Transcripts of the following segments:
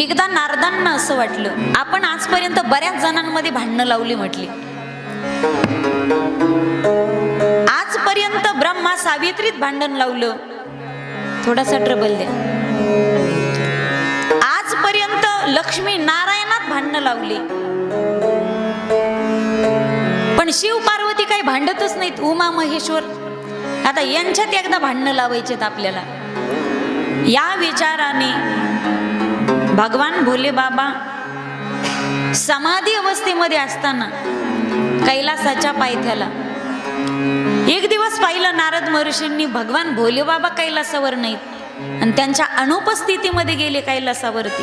एकदा नारदांना असं वाटलं आपण आजपर्यंत बऱ्याच जणांमध्ये भांडणं लावली म्हटली. आजपर्यंत ब्रह्मा सावित्रीत भांडण लावलं. थोडासा ट्रबल द्या. आजपर्यंत लक्ष्मी नारायणात भांडणं लावली. पण शिव पार्वती काही भांडतच नाहीत उमा महेश्वर. आता यांच्यात एकदा भांडणं लावायचेत आपल्याला. या विचाराने भगवान भोले बाबा समाधी अवस्थेमध्ये असताना कैलासाच्या पायथ्याला एक दिवस पाहिलं नारद महर्षींनी भगवान भोले बाबा कैलासावर नाहीत आणि त्यांच्या अनुपस्थितीमध्ये गेले कैलासावरती.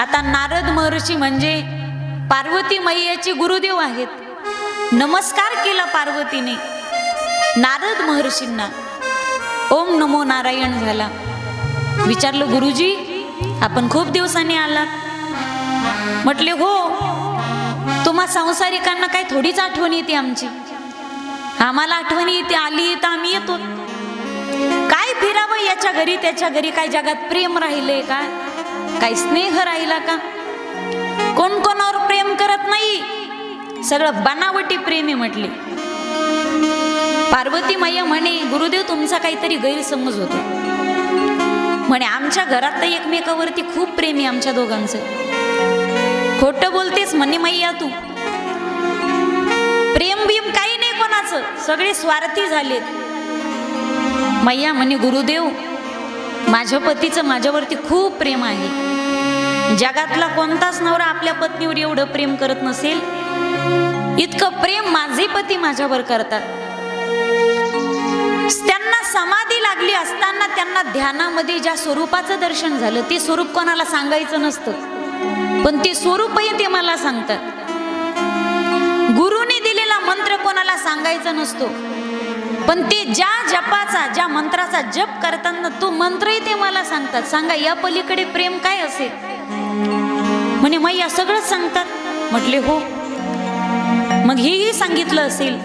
आता नारद महर्षी म्हणजे पार्वती मैयाचे गुरुदेव आहेत. नमस्कार केला पार्वतीने. नारद महर्षींना ओम नमो नारायण झाला. विचारलं गुरुजी आपण खूप दिवसांनी आलात. म्हटले हो तुम्हा संसारिकांना काय थोडीच आठवण येते आमची. आम्हाला आठवण येते आली तर आम्ही येतो. काय फिरावं याच्या घरी त्याच्या घरी? काय जगात प्रेम राहिले काय काय स्नेह राहिला का? कोण कोणावर प्रेम करत नाही? सगळं बनावटी प्रेम आहे म्हटले. पार्वती मैया म्हणे गुरुदेव तुमचा काहीतरी गैरसमज होतो. म्हणे आमच्या घरात तर एकमेकावरती खूप प्रेम आहे आमच्या दोघांचं. खोटं बोलतेस म्हणे मैया तू. प्रेम बिम काही नाही कोणाचं सगळे स्वार्थी झालेत. मैया म्हणे गुरुदेव माझ्या पतीचं माझ्यावरती खूप प्रेम आहे. जगातला कोणताच नवरा आपल्या पत्नीवर एवढं प्रेम करत नसेल. इतकं प्रेम माझे पती माझ्यावर करतात. त्यांना समाधी लागली असताना त्यांना ध्यानामध्ये ज्या स्वरूपाचं दर्शन झालं ते स्वरूप कोणाला सांगायचं नसतं. पण ते स्वरूपही ते मला सांगतात. गुरुने दिलेला मंत्र कोणाला सांगायचा नसतो. पण ते ज्या जपाचा ज्या मंत्राचा जप करताना तो मंत्रही ते मला सांगतात. सांगा या पलीकडे प्रेम काय असेल? म्हणे मैया सगळंच सांगतात. म्हटले हो. मग हेही सांगितलं असेल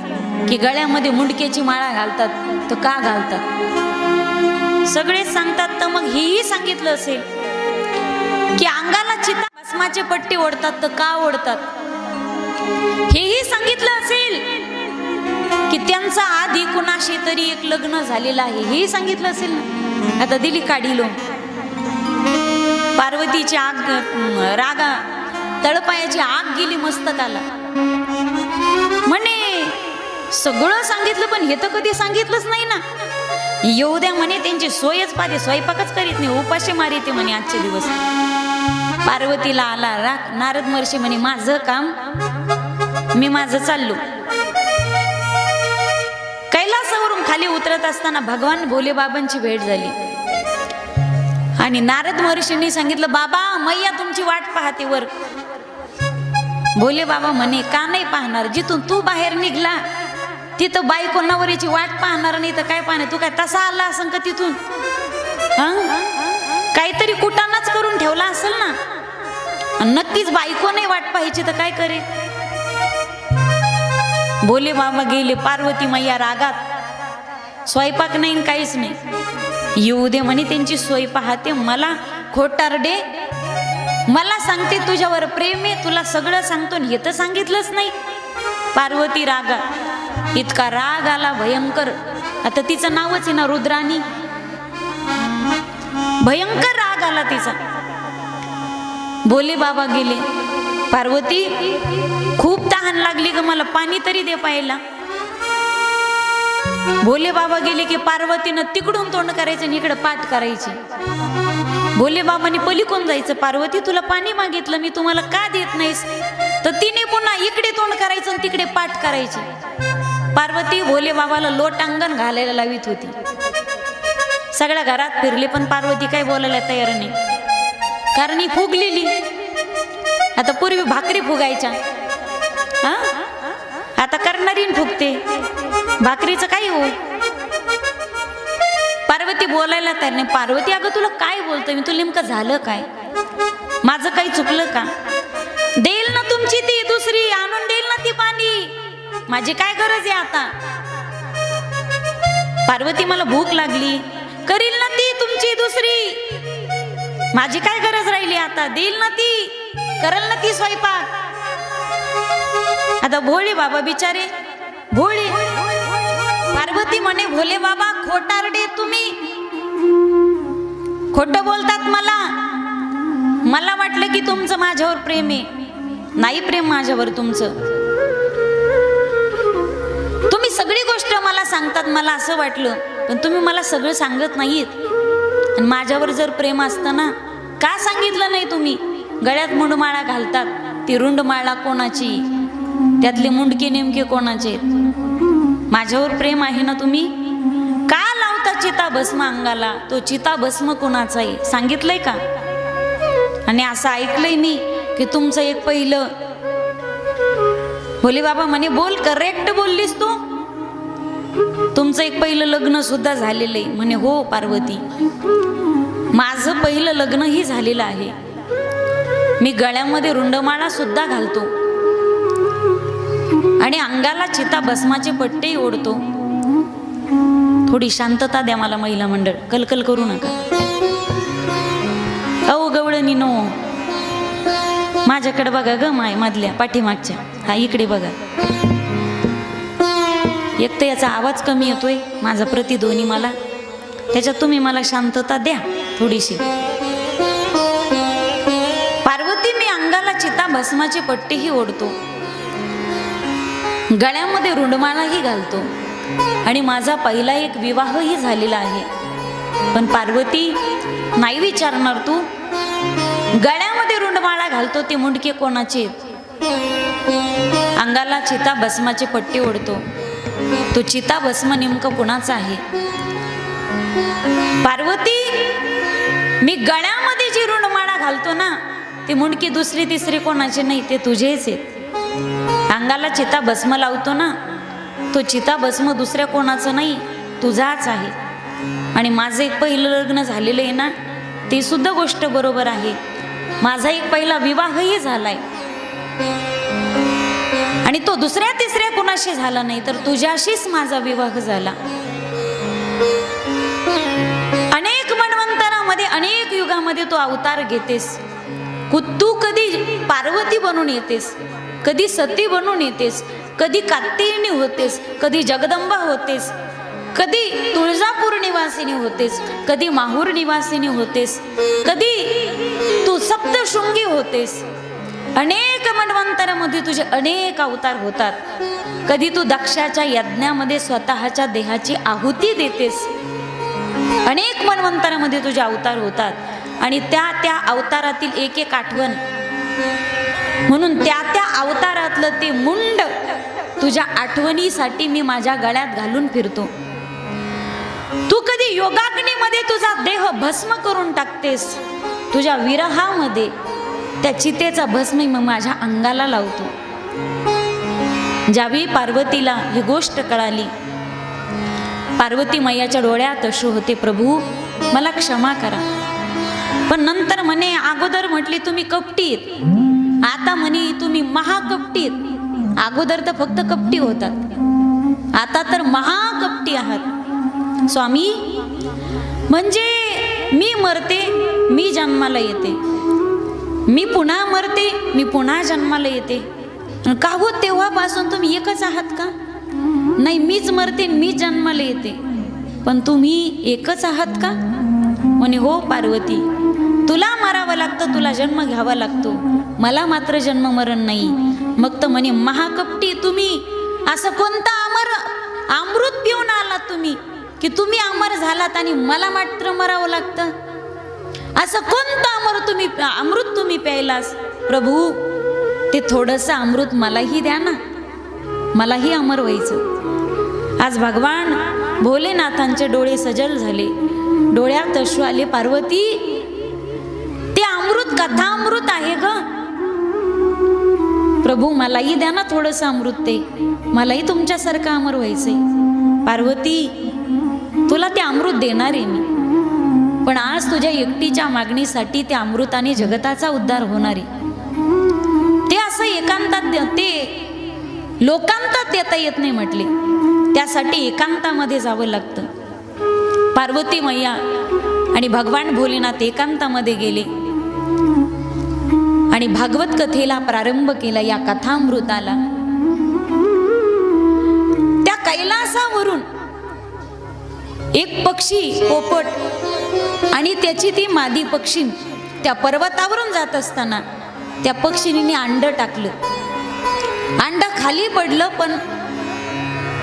की गळ्यामध्ये मुंडक्याची माळा घालतात. तर का घालतात सगळेच सांगतात तर मग हेही सांगितलं असेल. की अंगाला चिता भस्माचे पट्टे ओढतात तर का ओढतात? हेही सांगितलं असेल. की त्यांचा आधी कुणाशी तरी एक लग्न झालेलं आहे हेही सांगितलं असेल ना? आता दिली काढीलो पार्वतीची आग रागा तळपायाची आग गेली मस्तकाला. सगळं सांगितलं पण हे तर कधी सांगितलंच नाही ना. येऊ द्या म्हणे त्यांची सोयच पाहते स्वयंपाकच करीत नाही उपाशी मारीते म्हणे आजचे दिवस. पार्वतीला आला राख नारद मर्षी म्हणे माझं काम मी माझं चाललो. कैलासावरून खाली उतरत असताना भगवान भोले बाबांची भेट झाली. आणि नारद महर्षींनी सांगितलं बाबा मैया तुमची वाट पाहते वर. भोले बाबा म्हणे का नाही पाहणार? जिथून तू बाहेर निघला तिथं बायको नवरीची वाट पाहणार नाही तर काय पाहणार? तू काय तसा आला असं का तिथून? काहीतरी कुटाणाच करून ठेवला असेल ना? नक्कीच बायको नाही वाट पाहायची तर काय करे बोले बाबा गेले पार्वती मैया रागात. स्वयंपाक नाही आणि काहीच नाही. येऊ दे म्हणे त्यांची सोय पाहते. मला खोटारडे मला सांगते तुझ्यावर प्रेम आहे. तुला सगळं सांगतो आणि हे तर सांगितलंच नाही. पार्वती रागा इतका राग आला भयंकर. आता तिचं नावच आहे ना रुद्राणी भयंकर राग आला तिचा. बोले बाबा गेले. पार्वती खूप तहान लागली ग मला पाणी तरी दे पाहायला भोले बाबा गेले की पार्वतीनं तिकडून तोंड करायचं आणि इकडं पाठ करायची. भोले बाबाने पलीकडून जायचं. पार्वती तुला पाणी मागितलं मी तुम्हाला का देत नाहीस? तर तिने पुन्हा इकडे तोंड करायचं आणि तिकडे पाठ करायची. पार्वती भोले बाबाला लोटांगण घालायला लावित होती. सगळ्या घरात फिरले पण पार्वती काही बोलायला तयार नाही. कारण ही फुगलेली. आता पूर्वी भाकरी फुगायच्या. हा? आता करणारी फुगते. भाकरीचं काय हो? पार्वती बोलायला तयार नाही. पार्वती अगं तुला काय बोलतोय? मी तुला नेमकं झालं काय? माझं काही चुकलं का? देईल ना तुमची ती दुसरी आणून माझी काय गरज आहे आता? पार्वती मला भूक लागली. करील ना ती तुमची दुसरी. माझी काय गरज राहिली आता? देईल ना ती. करल ना ती स्वयंपाक. आता भोळी बाबा बिचारे. भोळी. पार्वती म्हणे भोले बाबा खोटारडे तुम्ही. खोट बोलतात मला. मला वाटलं की तुमचं माझ्यावर प्रेम आहे. नाही प्रेम माझ्यावर तुमचं. तुम्ही सगळी गोष्ट मला सांगतात मला असं वाटलं. पण तुम्ही मला सगळं सांगत नाहीत. आणि माझ्यावर जर प्रेम असतं ना का सांगितलं नाही तुम्ही? गळ्यात मुंडमाळा घालतात ती रुंडमाळा कोणाची? त्यातले मुंडके नेमके कोणाचे? माझ्यावर प्रेम आहे ना तुम्ही? का लावता चिता भस्म अंगाला? तो चिता भस्म कोणाचा आहे सांगितलंय का? आणि असं ऐकलंय मी की तुमचं एक पहिलं. बोले बाबा म्हणे बोल करेक्ट बोललीस तू. तुमचं एक पहिलं लग्न सुद्धा झालेलं आहे. म्हणे हो पार्वती. माझं पहिलं लग्नही झालेलं आहे. मी गळ्यामध्ये रुंडमाळा सुद्धा घालतो. आणि अंगाला चिता भस्माचे पट्टेही ओढतो. थोडी शांतता द्या मला महिला मंडळ. कलकल करू नका. अहो गवळणी नो. माझ्याकडे बघा ग माय मधल्या पाठीमागच्या. हा इकडे बघा. एक तर याचा आवाज कमी येतोय. माझा प्रतिध्वनी मला. त्याच्यात तुम्ही मला शांतता द्या थोडीशी. पार्वती मी अंगाला चिता भस्माची पट्टीही ओढतो. गळ्यामध्ये रुंडमाळाही घालतो. आणि माझा पहिला एक विवाहही झालेला आहे. पण पार्वती नाही विचारणार तू. गळ्यामध्ये रुंडमाळा घालतो ते मुंडके कोणाचे? अंगाला चिता भस्माचे पट्टी ओढतो. तो चिता भस्म नेमकं कुणाचा आहे? पार्वती मी गळ्यामध्ये जी रुंडमाळा घालतो ना ती मुंडकी दुसरी तिसरी कोणाचे नाही ते तुझेच आहेत. अंगाला चिता भस्म लावतो ना तो चिता भस्म दुसऱ्या कोणाचं नाही तुझाच आहे. आणि माझं एक पहिलं लग्न झालेलं आहे ना ते सुद्धा गोष्ट बरोबर आहे. माझा एक पहिला विवाहही झालाय. आणि तो दुसऱ्या तिसऱ्या कुणाशी झाला नाही तर तुझ्याशीच माझा विवाह झाला. अनेक मन्वंतरामध्ये अनेक युगामध्ये तू अवतार घेतेस. तू कधी पार्वती बनून येतेस कधी सती बनून येतेस कधी कात्यायनी होतेस कधी जगदंबा होतेस कधी तुळजापूर निवासिनी होतेस कधी माहूर निवासिनी होतेस कधी तू सप्तशृंगी होतेस. अनेक मन्वंतरामध्ये तुझे अनेक अवतार होतात. कधी तू दक्षाच्या यज्ञामध्ये स्वतःच्या देहाची आहुती देतेस. अनेक मन्वंतरामध्ये तुझे अवतार होतात. आणि त्या त्या अवतारातील एक एक आठवण. म्हणून त्या त्या अवतारातलं ते मुंड तुझ्या आठवणीसाठी मी माझ्या गळ्यात घालून फिरतो. तू कधी योगाग्नीमध्ये तुझा देह भस्म करून टाकतेस. तुझ्या विरहामध्ये त्या तेच अभस्मी मग माझ्या अंगाला लावतो. ज्यावेळी पार्वतीला ही गोष्ट कळाली पार्वती मैयाच्या डोळ्यात अश्रू होते प्रभू मला क्षमा करा. पण नंतर म्हणे अगोदर म्हटली तुम्ही कपटीत. आता म्हणे तुम्ही महाकपटीत. अगोदर तर फक्त कपटी होतात. आता तर महाकपटी आहात. स्वामी म्हणजे मी मरते मी जन्माला येते. मी पुन्हा मरते मी पुन्हा जन्माला येते. का हो तेव्हापासून तुम्ही एकच आहात का? नाही मीच मरते मी जन्माला येते. पण तुम्ही एकच आहात का? म्हणे हो पार्वती तुला मारावं लागतं तुला जन्म घ्यावा लागतो. मला मात्र जन्म मरण नाही. मग तर म्हणे महाकपटी तुम्ही असं कोणता अमर अमृत पिऊन आलात तुम्ही की तुम्ही अमर झालात आणि मला मात्र मरावं लागतं? असं कोणतं अमृत तुम्ही अमृत तुम्ही प्यायलास? प्रभू ते थोडंसं अमृत मलाही द्या ना. मलाही अमर व्हायचं. आज भगवान भोलेनाथांचे डोळे सजल झाले. डोळ्यात अश्रू आले. पार्वती ते अमृत कथा अमृत आहे ग. प्रभू मलाही द्या ना थोडंसं अमृत ते. मलाही तुमच्यासारखं अमर व्हायचंय. पार्वती तुला ते अमृत देणार आहे मी. पण आज तुझ्या एकटीच्या मागणीसाठी त्या अमृताने जगताचा उद्धार होणार. आहे ते असं एकांतात ते लोकांतात देता येत नाही म्हटले. त्यासाठी एकांतामध्ये जावं लागतं. पार्वती मैया आणि भगवान भोलेनाथ एकांतामध्ये गेले. आणि भागवत कथेला प्रारंभ केला या कथामृताला. त्या कैलासावरून एक पक्षी पोपट आणि त्याची ती मादी पक्षी त्या पर्वतावरून जात असताना त्या पक्षिणीने अंडं टाकलं. अंड खाली पडलं पण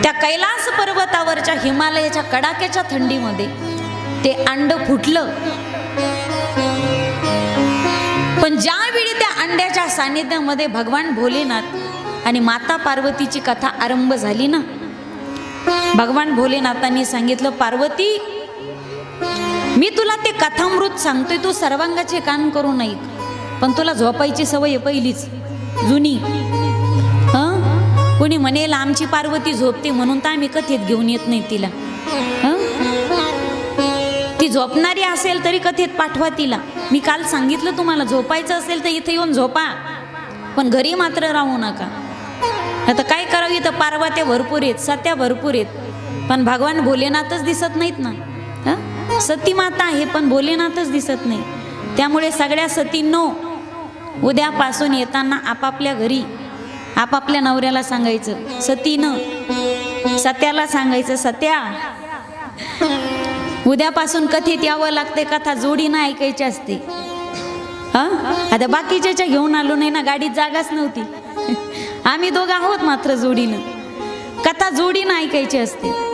त्या कैलास पर्वतावरच्या हिमालयाच्या कडाक्याच्या थंडीमध्ये ते अंड फुटलं. पण ज्यावेळी त्या अंड्याच्या सानिध्यामध्ये भगवान भोलेनाथ आणि माता पार्वतीची कथा आरंभ झाली ना भगवान भोलेनाथांनी सांगितलं पार्वती मी तुला ते कथामृत सांगतोय तू सर्वांगाचे कान करू ऐक पण तुला झोपायची सवय आहे पहिलीच. जुनी. हं? कोणी म्हणेल आमची पार्वती झोपते म्हणून तर आम्ही कथेत घेऊन येत नाही तिला. हं? ती झोपणारी असेल तरी कथेत पाठवा तिला. मी काल सांगितलं तुम्हाला झोपायचं असेल तर इथे येऊन झोपा. पण घरी मात्र राहू नका. आता काय करावं इथं पार्वत्या भरपूर आहेत सत्या भरपूर आहेत. पण भगवान भोलेनाथच दिसत नाहीत ना. हं? सती माता आहे पण भोलेनाथच दिसत नाही. त्यामुळे सगळ्या सतींनो उद्यापासून येताना आपापल्या घरी आपापल्या नवऱ्याला सांगायचं सतीनं सत्याला सांगायचं सत्या उद्यापासून कथेत यावं लागते कथा जोडीनं ऐकायची असते. हा? आता बाकीच्याच्या घेऊन आलो नाही ना गाडीत जागाच नव्हती. आम्ही दोघं आहोत मात्र जोडीनं. कथा जोडीनं ऐकायची असते.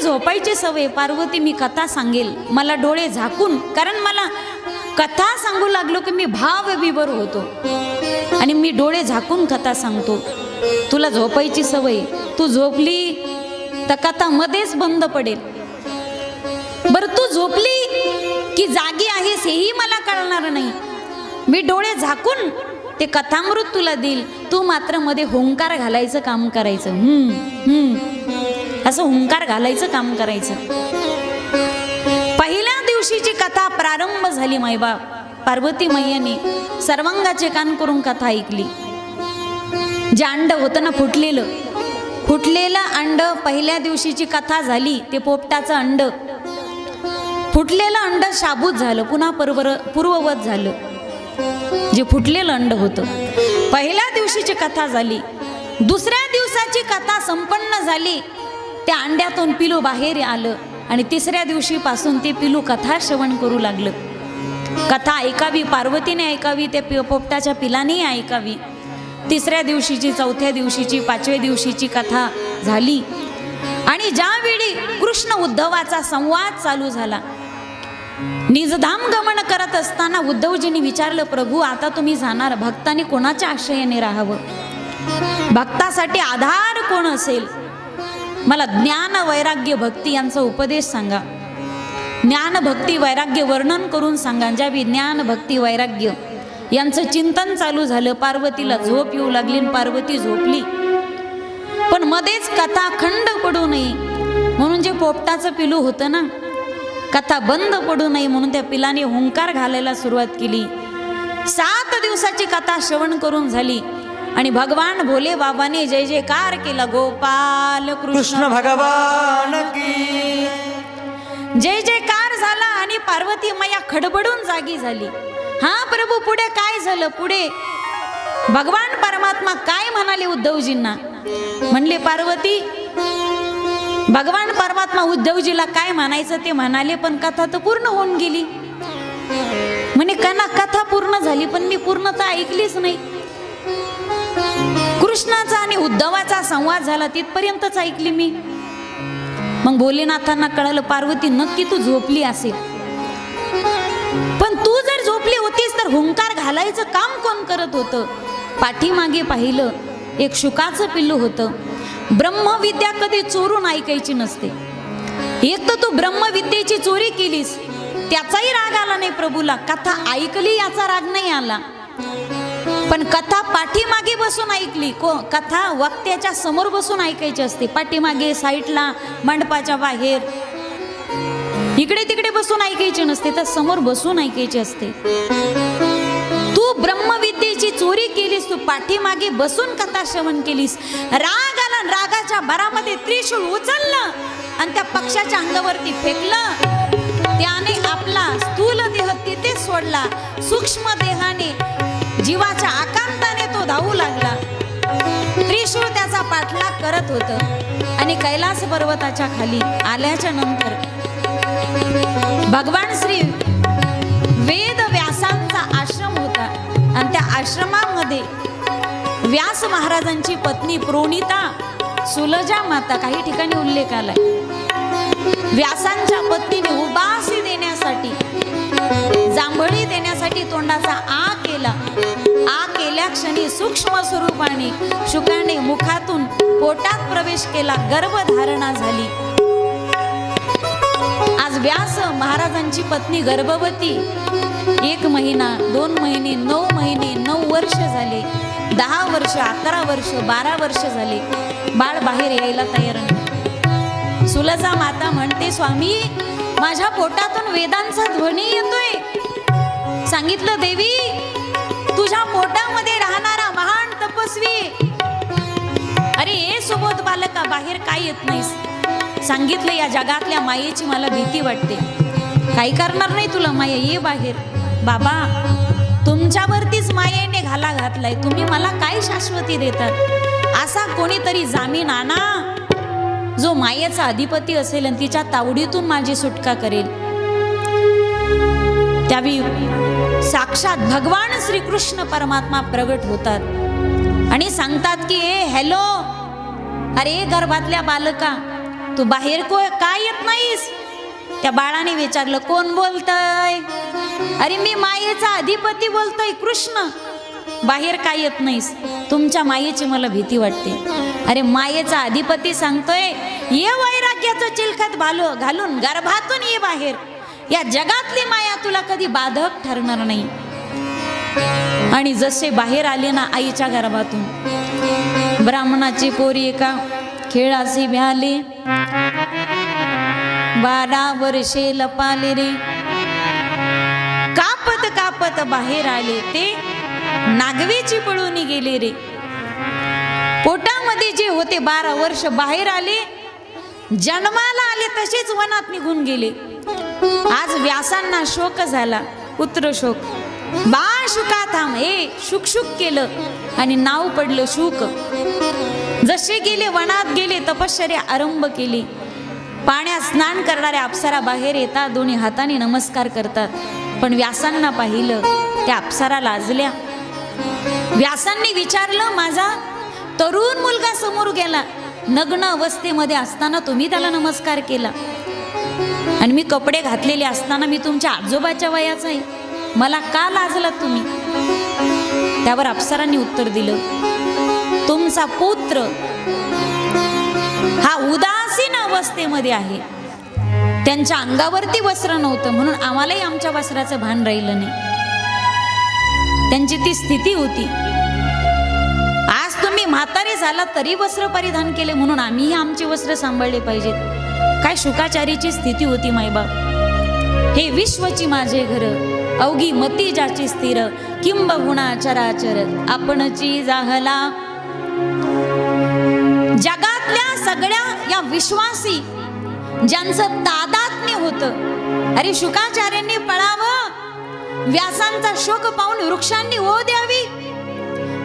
पहिले झोपायची सवय पार्वती मी कथा सांगेल. मला डोळे झाकून कारण मला कथा सांगू लागलो की मी भाव विवर होतो. आणि मी डोळे झाकून कथा सांगतो. तुला झोपायची सवय तू झोपली तर कथा मध्येच बंद पडेल. बरं तू झोपली की जागी आहेस हेही मला कळणार नाही. मी डोळे झाकून ते कथामृत तुला देईल. तू मात्रमध्ये हुंकार घालायचं काम करायचं. हम्म हम्म. असं हुंकार घालायचं काम करायचं. पहिल्या दिवशीची कथा प्रारंभ झाली मायबा पार्वती मैयाने सर्वांगाचे कान करून कथा ऐकली. जे अंड होतं ना फुटलेलं. फुटलेलं अंड पहिल्या दिवशीची कथा झाली ते पोपटाचं अंड. फुटलेलं अंड शाबूत झालं पुन्हा परवर पूर्ववत झालं. जे फुटलेलं अंड होतं. पहिल्या दिवशीची कथा झाली. दुसऱ्या दिवसाची कथा संपन्न झाली. त्या अंड्यातून पिलू बाहेर आलं आणि तिसऱ्या दिवशीपासून ते पिलू कथा श्रवण करू लागलं. कथा ऐकावी पार्वतीने ऐकावी त्या पि- पोपटाच्या पिलानेही ऐकावी. तिसऱ्या दिवशीची चौथ्या दिवशीची पाचव्या दिवशीची कथा झाली. आणि ज्यावेळी कृष्ण उद्धवाचा संवाद चालू झाला निजधाम गमन करत असताना उद्धवजींनी विचारलं प्रभू आता तुम्ही जाणार? भक्तांनी कोणाच्या आश्रयाने राहावं? भक्तासाठी आधार कोण असेल? मला ज्ञान वैराग्य भक्ती यांचा उपदेश सांगा. ज्ञान भक्ती वैराग्य वर्णन करून सांगा. ज्यावेळी ज्ञान भक्ती वैराग्य यांचं चिंतन चालू झालं पार्वतीला झोप येऊ लागली आणि पार्वती झोपली. पण मध्येच कथा खंड पडू नये म्हणून जे पोपटाचं पिलू होतं ना कथा बंद पडू नये म्हणून त्या पिलाने हुंकार घालायला सुरुवात केली. सात दिवसाची कथा श्रवण करून झाली. आणि भगवान भोले बाबाने जय जयकार केला गोपाल कृष्ण भगवान की. जय जयकार झाला आणि पार्वती मैया खडबडून जागी झाली. हा प्रभू पुढे काय झालं? पुढे भगवान परमात्मा काय म्हणाले उद्धवजींना? म्हणले पार्वती भगवान परमात्मा उद्धवजीला काय म्हणायचं ते म्हणाले पण कथा तर पूर्ण होऊन गेली. म्हणे कना कथा पूर्ण झाली पण मी पूर्णता ऐकलीच नाही. कृष्णाचा आणि उद्धवाचा संवाद झाला तिथपर्यंतच ऐकली मी. मग भोलेनाथांना कळालं पार्वती नक्की तू झोपली असेल. पण तू जर झोपली होतीस तर हुंकार घालायचं काम कोण करत होतं? पाठीमागे पाहिलं एक शुकाचं पिल्लू होतं. ब्रह्मविद्या कधी चोरून ऐकायची नसते. एक तर तू ब्रह्मविद्येची चोरी केलीस. त्याचाही राग आला नाही प्रभूला. कथा ऐकली याचा राग नाही आला. पण कथा पाठीमागे बसून ऐकली. को कथा वक्त्याच्या समोर बसून ऐकायची असते. पाठीमागे साईडला मंडपाच्या बाहेर. इकडे तिकडे बसून ऐकायची नसते तर समोर बसून ऐकायची असते. तू ब्रह्मविद्येची चोरी केलीस तू पाठीमागे बसून कथा श्रवण केलीस. राग आला रागाच्या भरामध्ये त्रिशूळ उचललं आणि त्या पक्षाच्या अंगावरती फेकलं. त्याने आपला स्थूल देह तिथे सोडला. सूक्ष्म देहाने जीवाच्या आकांताने तो धावू लागला. त्रिशूळ त्याचा पाठलाग करत होत आणि कैलास पर्वताच्या खाली आल्याच्यानंतर भगवान श्री वेद व्यासांचा आश्रम होता आणि त्या आश्रमामध्ये व्यास महाराजांची पत्नी प्रोणिता सुलजा माता काही ठिकाणी उल्लेख आलाय. व्यासांच्या पत्नीने उबासी देण्यासाठी जांभळी देण्यासाठी तोंडाचा आ केला. आ केल्या क्षणी सूक्ष्म स्वरूपाने शुकाने मुखातून पोटात प्रवेश केला गर्भधारणा झाली. आज व्यास महाराजांची पत्नी गर्भवती. एक महिना दोन महिने नऊ महिने नऊ वर्ष झाले. दहा वर्ष अकरा वर्ष बारा वर्ष झाले. बाळ बाहेर यायला तयार नाही. सुलजा माता म्हणते स्वामी माझ्या पोटातून वेदांचा ध्वनी येतोय. सांगितलं देवी तुझ्या पोटामध्ये राहणारा महान तपस्वी. अरे ए सुबोध बालका बाहेर काय येत नाहीस? सांगितलं या जगातल्या मायेची मला भीती वाटते. काही करणार नाही तुला माया ये बाहेर. बाबा तुमच्यावरतीच मायेने घाला घातलाय. तुम्ही मला काय शाश्वती देतात? असा कोणीतरी जामीन आणा. जो मायेचा अधिपती असेल आणि तिच्या तावडीतून माझी सुटका करेल. त्यावेळी साक्षात भगवान श्रीकृष्ण परमात्मा प्रगट होतात आणि सांगतात की ए हॅलो! अरे गर्भातल्या बालका तू बाहेर को काय येत नाहीस? त्या बाळाने विचारलं कोण बोलतय? अरे मी मायेचा अधिपती बोलतोय कृष्ण. बाहेर काय येत नाहीस? तुमच्या मायेची मला भीती वाटते. अरे मायेचा अधिपती सांगतोय ये वैराग्याचं चिलखत भालो घालून गर्भातून ये बाहेर. या जगातली माया तुला कधी बाधक ठरणार नाही. आणि जसे बाहेर आले ना आईच्या गर्भातून ब्राह्मणाची पोरी एका खेळाशी भ्याले. बारा वर्षे लपाले रे. कापत कापत बाहेर आले ते नागवेची पळून गेले रे. पोटामध्ये जे होते बारा वर्ष बाहेर आले जन्माला आले तसेच वनात निघून गेले. आज व्यासांना शोक झाला पुत्र शोक. बा शुका थांब. हे शुक शुक केलं आणि नाव पडलं शुक. जसे गेले वनात गेले तपश्चर्या आरंभ केली. पाण्यात स्नान करणाऱ्या अप्सरा बाहेर येतात दोन्ही हाताने नमस्कार करतात. पण व्यासांना पाहिलं त्या अप्सरा लाजल्या. व्यासांनी विचारलं माझा तरुण मुलगा समोर गेला. नग्न अवस्थेमध्ये असताना तुम्ही त्याला नमस्कार केला. आणि मी कपडे घातलेले असताना मी तुमच्या आजोबाच्या वयाचा आहे. मला का लाजलात तुम्ही? त्यावर अप्सरांनी उत्तर दिलं तुमचा पुत्र हा उदासीन अवस्थेमध्ये आहे. त्यांच्या अंगावरती वस्त्र नव्हतं म्हणून आम्हालाही आमच्या वस्त्राचं भान राहिलं नाही. त्यांची ती स्थिती होती. आज तुम्ही म्हातारे झाला तरी वस्त्र परिधान केले म्हणून आम्हीही आमचे वस्त्र सांभाळले पाहिजेत. काय शुकाचारीची स्थिती होती मायबाप. हे विश्वची माझे घर अवघी मती ज्याची स्थिर किंबहुना चराचर आपणची जाहला. जगातल्या सगळ्या या विश्वासी ज्यांचं तादात्म्य होतं अरे शुकाचार्यांनी पळावं. व्यासांचा शोक पाहून वृक्षांनी ओ द्यावी?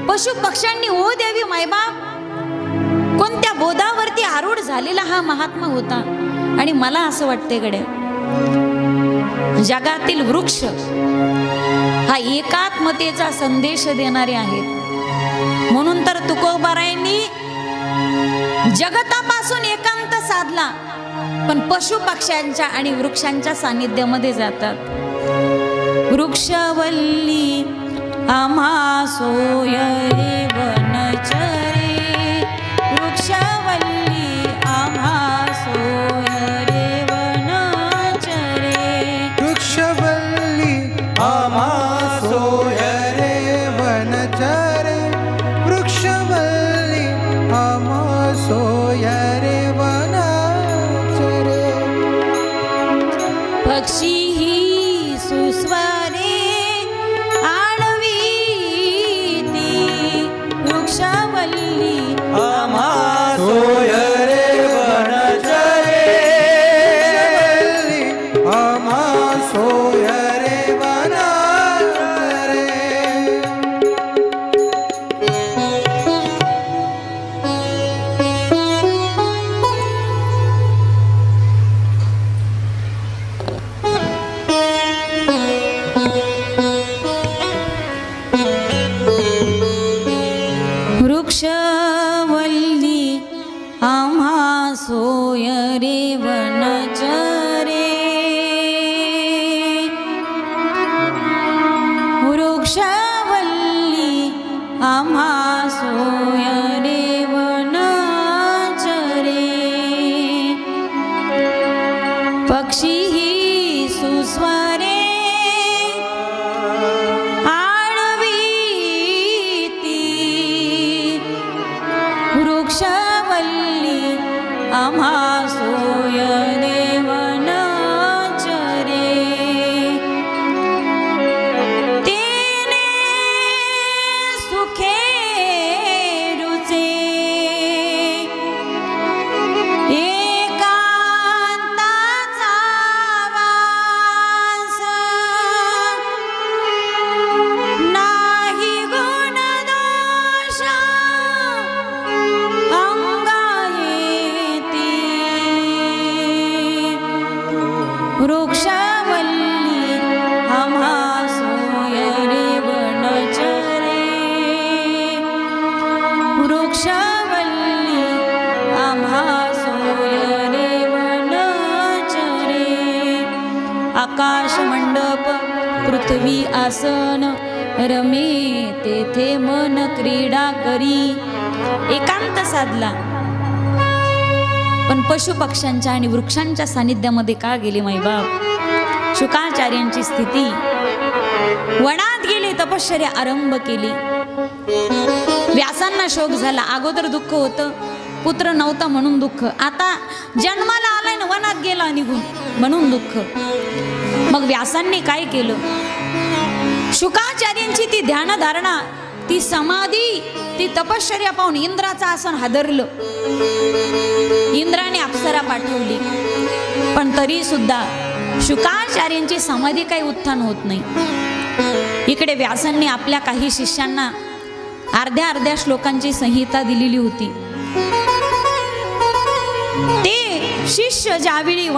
पशु पक्ष्यांनी ओ द्यावी मायबाप? कोणत्या बोधावरती आरूढ झालेला हा महात्मा होता? आणि मला असं वाटते गड्या जगातील वृक्ष हा एकात्मतेचा संदेश देणारे आहेत. म्हणून तर तुकोबारायांनी जगतापासून एकांत साधला पण पशु पक्ष्यांच्या आणि वृक्षांच्या सानिध्यामध्ये जातात. वृक्षवल्ली आम्हा सोय रे वनचरे वृक्ष आम्हा रमे तेथे मन क्रीडा करी. एकांत साधला. पण पशु पक्ष्यांच्या आणि वृक्षांच्या सानिध्यामध्ये का गेले बाप? शुकाचार्यांची स्थिती. वनात गेले तपश्चर्या आरंभ केली. व्यासांना शोक झाला. अगोदर दुःख होतं. पुत्र नव्हता म्हणून दुःख. आता जन्माला आलाय ना वनात गेला निघून. म्हणून दुःख. मग व्यासांनी काय केलं? शुकाचार्यांची ती ध्यानधारणा ती समाधी ती तपश्चर्या पाहून इंद्राचं आसन हादरलं. इंद्राने अप्सरा पाठवली. पण तरी सुद्धा शुकाचार्यांची समाधी काही उत्थान होत नाही. इकडे व्यासांनी आपल्या काही शिष्यांना अर्ध्या अर्ध्या श्लोकांची संहिता दिलेली होती. ते शिष्य ज्यावेळी